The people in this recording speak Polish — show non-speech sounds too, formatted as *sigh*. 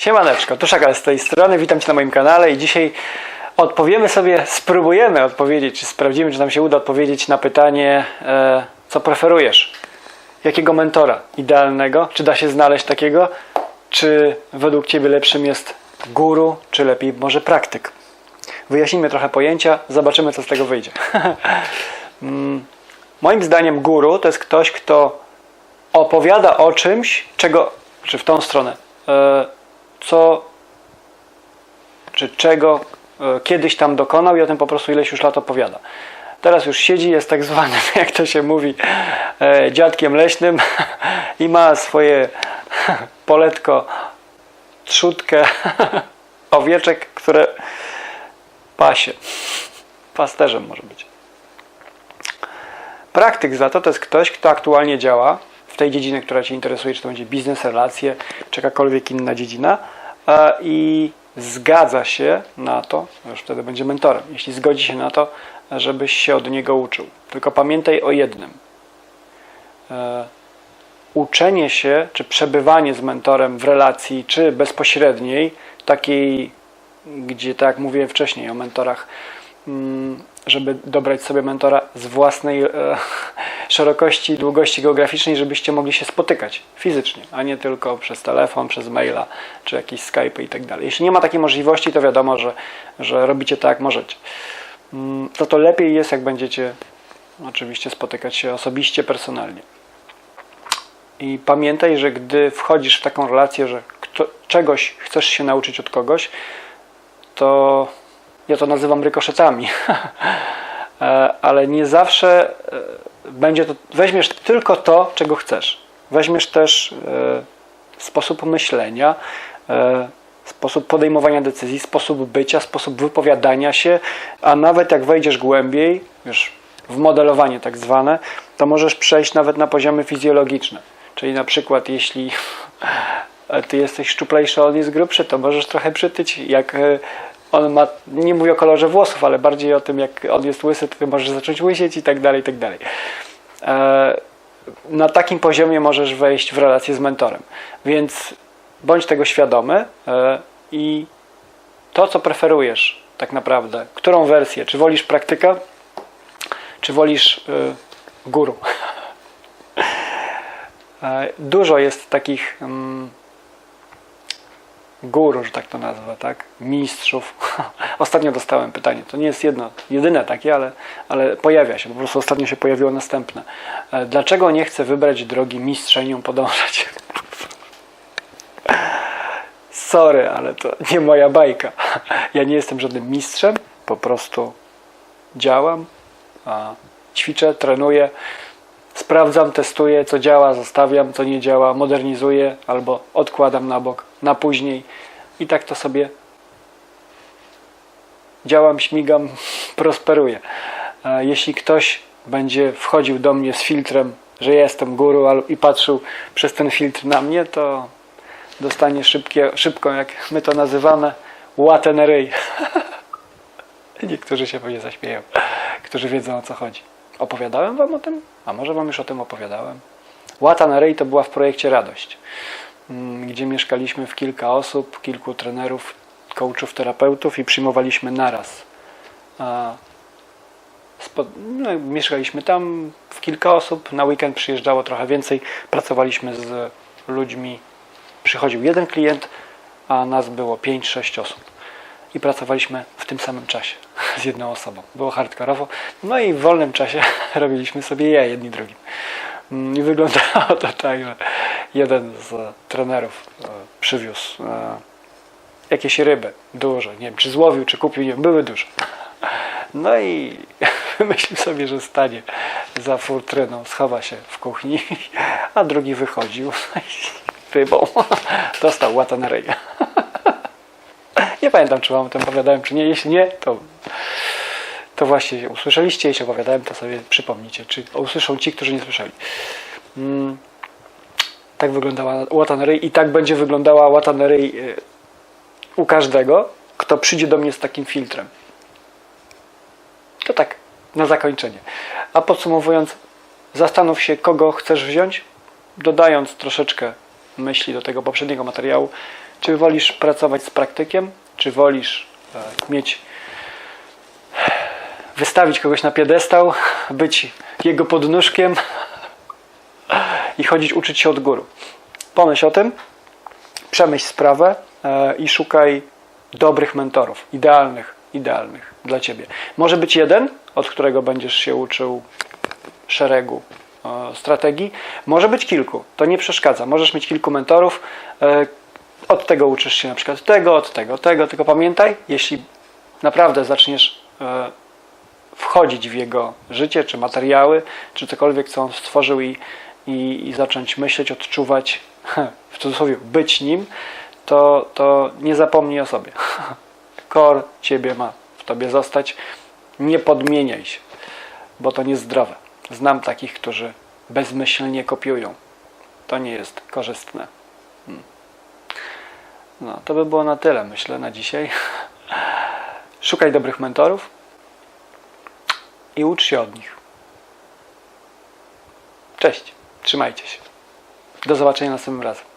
Siemaneczko, tu Szakal z tej strony, witam Cię na moim kanale i dzisiaj odpowiemy sobie, spróbujemy odpowiedzieć, czy sprawdzimy, czy nam się uda odpowiedzieć na pytanie, e, co preferujesz? Jakiego mentora idealnego? Czy da się znaleźć takiego? Czy według Ciebie lepszym jest guru, czy lepiej może praktyk? Wyjaśnijmy trochę pojęcia, zobaczymy, co z tego wyjdzie. *laughs* Mm, Moim zdaniem guru to jest ktoś, kto opowiada o czymś, czego, czy w tą stronę, e, co, czy czego e, kiedyś tam dokonał i o tym po prostu ileś już lat opowiada. Teraz już siedzi, jest tak zwanym, *laughs* jak to się mówi, e, dziadkiem leśnym *laughs* i ma swoje *laughs* poletko, trzutkę owieczek, które pasie. Pasterzem może być. Praktyk za to to jest ktoś, kto aktualnie działa tej dziedzinie, która Cię interesuje, czy to będzie biznes, relacje, czy jakakolwiek inna dziedzina e, i zgadza się na to, już wtedy będzie mentorem, jeśli zgodzi się na to, żebyś się od niego uczył. Tylko pamiętaj o jednym. E, Uczenie się, czy przebywanie z mentorem w relacji, czy bezpośredniej, takiej, gdzie, tak jak mówiłem wcześniej o mentorach, mm, żeby dobrać sobie mentora z własnej szerokości, długości geograficznej, żebyście mogli się spotykać fizycznie, a nie tylko przez telefon, przez maila, czy jakieś Skype i tak dalej. Jeśli nie ma takiej możliwości, to wiadomo, że, że robicie tak, jak możecie. Mm, To to lepiej jest, jak będziecie oczywiście spotykać się osobiście, personalnie. I pamiętaj, że gdy wchodzisz w taką relację, że kto, czegoś chcesz się nauczyć od kogoś, to ja to nazywam rykoszetami, *laughs* E, ale nie zawsze e, będzie to, weźmiesz tylko to, czego chcesz. Weźmiesz też e, sposób myślenia, e, sposób podejmowania decyzji, sposób bycia, sposób wypowiadania się, a nawet jak wejdziesz głębiej, już w modelowanie tak zwane, to możesz przejść nawet na poziomy fizjologiczne. Czyli na przykład jeśli e, ty jesteś szczuplejszy, on jest grubszy, to możesz trochę przytyć. Jak on ma, nie mówię o kolorze włosów, ale bardziej o tym, jak on jest łysy, to możesz zacząć łysieć i tak dalej, i tak dalej. E, Na takim poziomie możesz wejść w relację z mentorem. Więc bądź tego świadomy e, i to, co preferujesz tak naprawdę, którą wersję, czy wolisz praktyka, czy wolisz e, guru. *laughs* Dużo jest takich mm, guru, że tak to nazwę, tak? Mistrzów. *laughs* Ostatnio dostałem pytanie. To nie jest jedno, jedyne takie, ale, ale pojawia się. Po prostu ostatnio się pojawiło następne. E, Dlaczego nie chcę wybrać drogi mistrza i nią podążać? *laughs* Sorry, ale to nie moja bajka. *laughs* Ja nie jestem żadnym mistrzem, po prostu działam, ćwiczę, trenuję, sprawdzam, testuję, co działa, zostawiam, co nie działa, modernizuję albo odkładam na bok, na później i tak to sobie działam, śmigam, *laughs* prosperuję. Jeśli ktoś będzie wchodził do mnie z filtrem, że jestem guru i patrzył przez ten filtr na mnie, to dostanie szybkie, szybką, jak my to nazywamy, łatę na ryj. Niektórzy się pewnie zaśmieją, którzy wiedzą o co chodzi. Opowiadałem Wam o tym? A może Wam już o tym opowiadałem? Łata na ryj to była w projekcie Radość, mm, gdzie mieszkaliśmy w kilka osób, kilku trenerów, coachów, terapeutów i przyjmowaliśmy naraz. A spo, no, mieszkaliśmy tam w kilka osób, na weekend przyjeżdżało trochę więcej, pracowaliśmy z ludźmi. Przychodził jeden klient, a nas było 5-6 osób i pracowaliśmy w tym samym czasie z jedną osobą. Było hardkorowo. No i w wolnym czasie *laughs* robiliśmy sobie ja jedni drugim. Mm, I wyglądało to tak, że jeden z trenerów e, przywiózł e, jakieś ryby duże. Nie wiem, czy złowił, czy kupił, nie wiem, były duże. No i *laughs* myślił sobie, że stanie za furtryną, schowa się w kuchni, *laughs* a drugi wychodził rybą. Dostał łata na. Nie pamiętam, czy wam o tym opowiadałem, czy nie. Jeśli nie, to, to właśnie usłyszeliście. Jeśli opowiadałem, to sobie przypomnijcie, czy usłyszą ci, którzy nie słyszeli. Mm, tak wyglądała łata na ryj i tak będzie wyglądała łata na ryj y, u każdego, kto przyjdzie do mnie z takim filtrem. To tak, na zakończenie. A podsumowując, zastanów się, kogo chcesz wziąć, dodając troszeczkę myśli do tego poprzedniego materiału, Czy wolisz pracować z praktykiem, czy wolisz e, mieć wystawić kogoś na piedestał, być jego podnóżkiem i chodzić uczyć się od góry. Pomyśl o tym, przemyśl sprawę e, i szukaj dobrych mentorów, idealnych, idealnych dla ciebie. Może być jeden, od którego będziesz się uczył szeregu e, strategii, może być kilku, to nie przeszkadza. Możesz mieć kilku mentorów, e, od tego uczysz się na przykład tego, od tego, tego, tylko pamiętaj, jeśli naprawdę zaczniesz wchodzić w jego życie, czy materiały, czy cokolwiek, co on stworzył i, i, i zacząć myśleć, odczuwać, *laughs* w cudzysłowie, być nim, to, to nie zapomnij o sobie. *laughs* Kor ciebie ma w tobie zostać. Nie podmieniaj się, bo to niezdrowe. Znam takich, którzy bezmyślnie kopiują. To nie jest korzystne. Hmm. No, to by było na tyle, myślę, na dzisiaj. *laughs* Szukaj dobrych mentorów i ucz się od nich. Cześć, trzymajcie się. Do zobaczenia następnym razem.